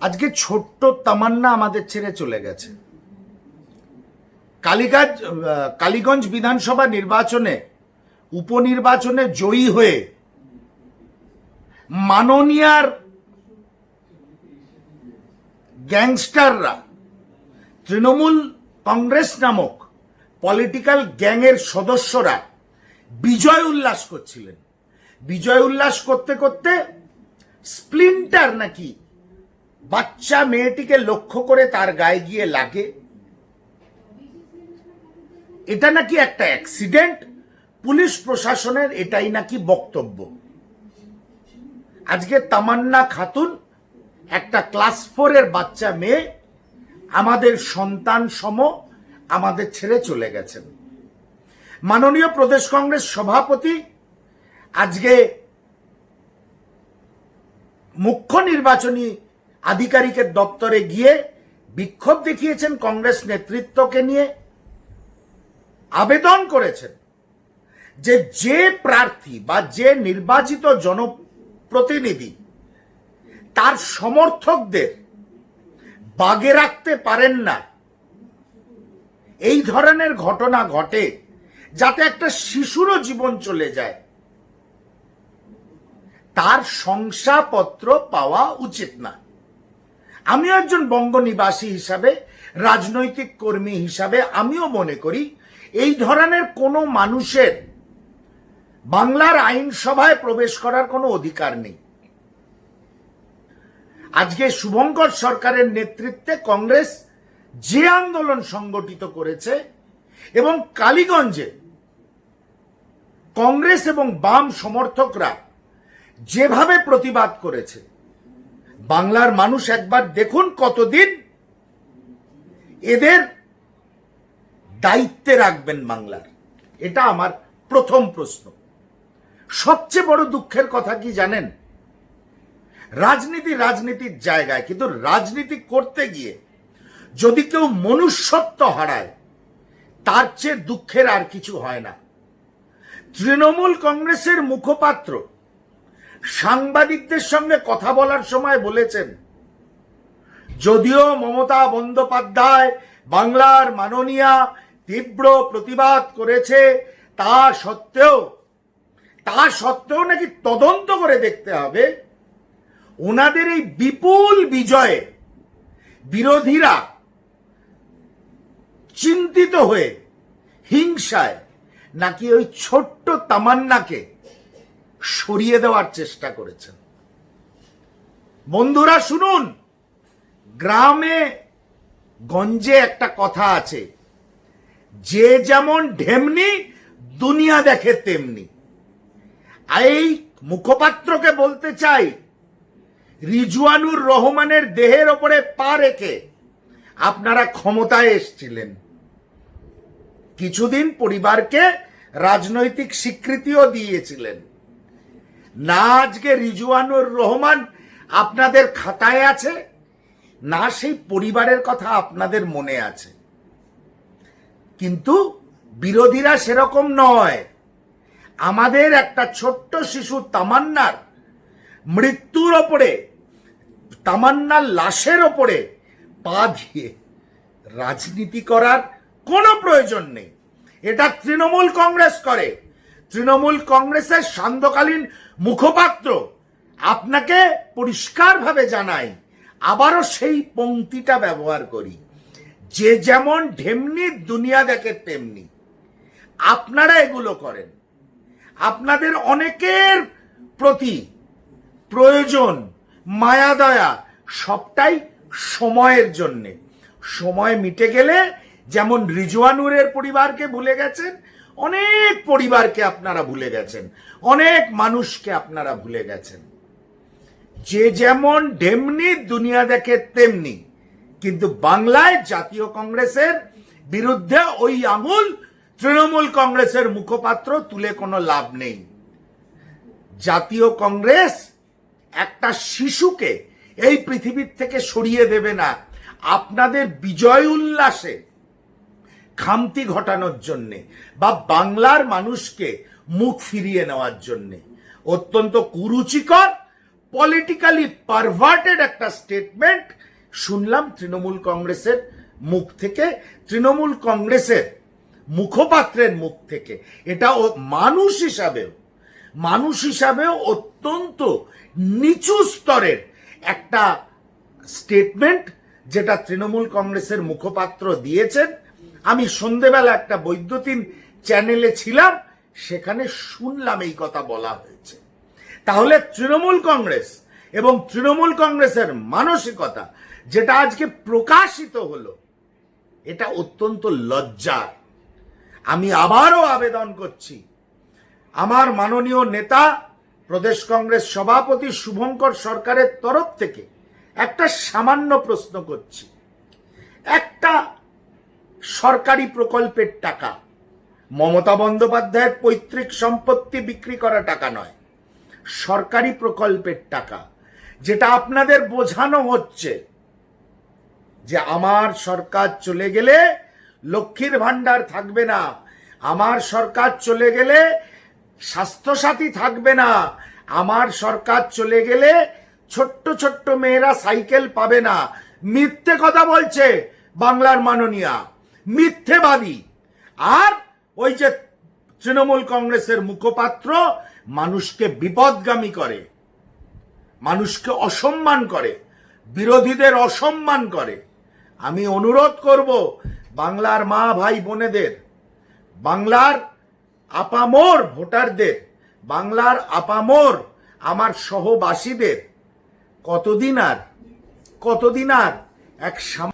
আজকে ছোট্ট তামান্না আমাদের ছেড়ে চলে গেছে। কালীগঞ্জ কালীগঞ্জ বিধানসভা নির্বাচনে, উপনির্বাচনে জয়ী হয়ে মাননীয়ার গ্যাংস্টাররা, তৃণমূল কংগ্রেস নামক পলিটিক্যাল গ্যাংয়ের সদস্যরা বিজয় উল্লাস করছিলেন। বিজয় উল্লাস করতে করতে স্প্লিন্টার নাকি বাচ্চা মেয়েটিকে লক্ষ্য করে তার গায়ে গিয়ে লাগে। এটা নাকি একটা অ্যাক্সিডেন্ট? পুলিশ প্রশাসনের এটাই নাকি বক্তব্য। আজকে তামান্না খাতুন, একটা ক্লাস ফোরের বাচ্চা মেয়ে, আমাদের সন্তান সম, আমাদের ছেড়ে চলে গেছেন। মাননীয় প্রদেশ কংগ্রেস সভাপতি, আজকে মুখ্য নির্বাচনী আধিকারিকের দপ্তরে গিয়ে বিক্ষোভ দেখিয়েছেন কংগ্রেস নেতৃত্বকে নিয়ে। আবেদন করেছেন যে যে প্রার্থী বা যে নির্বাচিত জনপ্রতিনিধি তার সমর্থকদের বাগে রাখতে পারেন না। এই ধরনের ঘটনা ঘটে যাতে একটা শিশুরও জীবন চলে যায়। তার শংসাপত্র পাওয়া উচিত না। আমি একজন বঙ্গ নিবাসী হিসাবে, রাজনৈতিক কর্মী হিসাবে আমিও মনে করি, এই ধরনের কোনো মানুষের বাংলার আইনসভায় প্রবেশ করার কোনো অধিকার নেই। আজকে শুভঙ্কর সরকারের নেতৃত্বে কংগ্রেস যে আন্দোলন সংগঠিত করেছে এবং কালীগঞ্জে কংগ্রেস এবং বাম সমর্থকরা যেভাবে প্রতিবাদ করেছে বাংলার মানুষ একবার দেখুন কতদিন এদের দায়িত্বে রাখবেন বাংলার। এটা আমার প্রথম প্রশ্ন। সবচেয়ে বড় দুঃখের কথা কি জানেন? রাজনীতি রাজনীতির জায়গায়, কিন্তু রাজনীতি করতে গিয়ে যদি কেউ মনুষ্যত্ব হারায়, তার চেয়ে দুঃখের আর কিছু হয় না। তৃণমূল কংগ্রেসের মুখপাত্র সাংবাদিকদের সঙ্গে কথা বলার সময় বলেছেন, যদিও মমতা বন্দ্যোপাধ্যায় বাংলার মাননীয়া তীব্র প্রতিবাদ করেছে, তা সত্ত্বেও তা সত্ত্বেও নাকি তদন্ত করে দেখতে হবে। ওনাদের এই বিপুল বিজয়ে বিরোধীরা চিন্তিত হয়ে, হিংসায়, নাকি ওই ছোট্ট তামান্নাকে সরিয়ে দেওয়ার চেষ্টা করেছেন। বন্ধুরা, শুনুন, গ্রামে, গঞ্জে একটা কথা আছে, যে যেমন ঢেমনি, দুনিয়া দেখে তেমনি। এই মুখপাত্রকে বলতে চাই, রিজওয়ানুর রহমানের দেহের ওপরে পা রেখে আপনারা ক্ষমতায় এসছিলেন। কিছুদিন পরিবারকে রাজনৈতিক স্বীকৃতিও দিয়েছিলেন। না, আজকে রিজওয়ানুর রহমান আপনাদের খাতায় আছে? না, সেই পরিবারের কথা আপনাদের মনে আছে। কিন্তু বিরোধীরা সেরকম নয়। আমাদের একটা ছোট্ট শিশু তামান্নার মৃত্যুর ওপরে, তামান্নার লাশের ওপরে পা দিয়ে রাজনীতি করার কোনো প্রয়োজন নেই। এটা তৃণমূল কংগ্রেস করে। তৃণমূল কংগ্রেসের সান্ধ্যকালীন মুখপাত্র আপনাকে পরিষ্কারভাবে জানাই, আবারও সেই পংক্তিটা ব্যবহার করি। যে যেমন ঢেমনি, দুনিয়া দেখে তেমনি। আপনারা এগুলো করেন। আপনাদের অনেকের প্রতি প্রয়োজন, মায়া, দয়া, সবটাই সময়ের জন্যে। সময় মিটে গেলে, যেমন রিজওয়ানুরের পরিবারকে ভুলে গেছেন অনেক পরিবারকে আপনারা ভুলে গেছেন, অনেক মানুষকে আপনারা ভুলে গেছেন। যে যেমন ডেমনি দুনিয়া দেখে তেমনি, কিন্তু বাংলায় জাতীয় কংগ্রেসের বিরুদ্ধে ওই আঙুল তৃণমূল কংগ্রেসের মুখপাত্র তুলে কোনো লাভ নেই। জাতীয় কংগ্রেস একটা শিশুকে এই পৃথিবীর থেকে সরিয়ে দেবে না। আপনাদের বিজয় উল্লাসে খামতি ঘটানোর জন্যে বা বাংলার মানুষকে মুখ ফিরিয়ে নেওয়ার জন্যে। অত্যন্ত কুরুচিকর পলিটিক্যালি পারভার্টেড একটা স্টেটমেন্ট শুনলাম তৃণমূল কংগ্রেসের মুখ থেকে। তৃণমূল কংগ্রেসের মুখপাত্রের মুখ থেকে। এটা মানুষ হিসাবেও মানুষ হিসাবেও অত্যন্ত নিচু স্তরের একটা স্টেটমেন্ট যেটা তৃণমূল কংগ্রেসের মুখপাত্র দিয়েছেন। আমি সন্ধেবেলা একটা বৈদ্যুতিন চ্যানেলে ছিলাম, সেখানে শুনলাম এই কথা বলা হয়েছে। তাহলে তৃণমূল কংগ্রেস এবং তৃণমূল কংগ্রেসের মানসিকতা, যেটা আজকে প্রকাশিত হলো, এটা অত্যন্ত লজ্জার। আমি আবারও আবেদন করছি, আমার মাননীয় নেতা, প্রদেশ কংগ্রেস সভাপতি শুভঙ্কর সরকারের তরফ থেকে একটা সামান্য প্রশ্ন করছি। একটা সরকারি প্রকল্পের টাকা। মমতা বন্দ্যোপাধ্যায়ের পৈতৃক সম্পত্তি বিক্রি করা টাকা নয়, সরকারি প্রকল্পের টাকা। যেটা আপনাদের বোঝানো হচ্ছে যে আমার সরকার চলে গেলে লক্ষ্মীর ভান্ডার থাকবে না, আমার সরকার চলে গেলে স্বাস্থ্যসাথী থাকবে না, আমার সরকার চলে গেলে ছোট্ট ছোট্ট মেয়েরা সাইকেল পাবে না। মিথ্যে কথা বলছে বাংলার মাননীয়া। মিথ্যেবাদী। আর ওই যে তৃণমূল কংগ্রেসের মুখপাত্র মানুষকে বিপদগামী করে, মানুষকে অসম্মান করে, বিরোধীদের অসম্মান করে। আমি অনুরোধ করব বাংলার মা ভাই বোনেদের, বাংলার আপামোর ভোটারদের, বাংলার আপামোর আমার সহবাসীদের, কতদিন আর কতদিন আর এক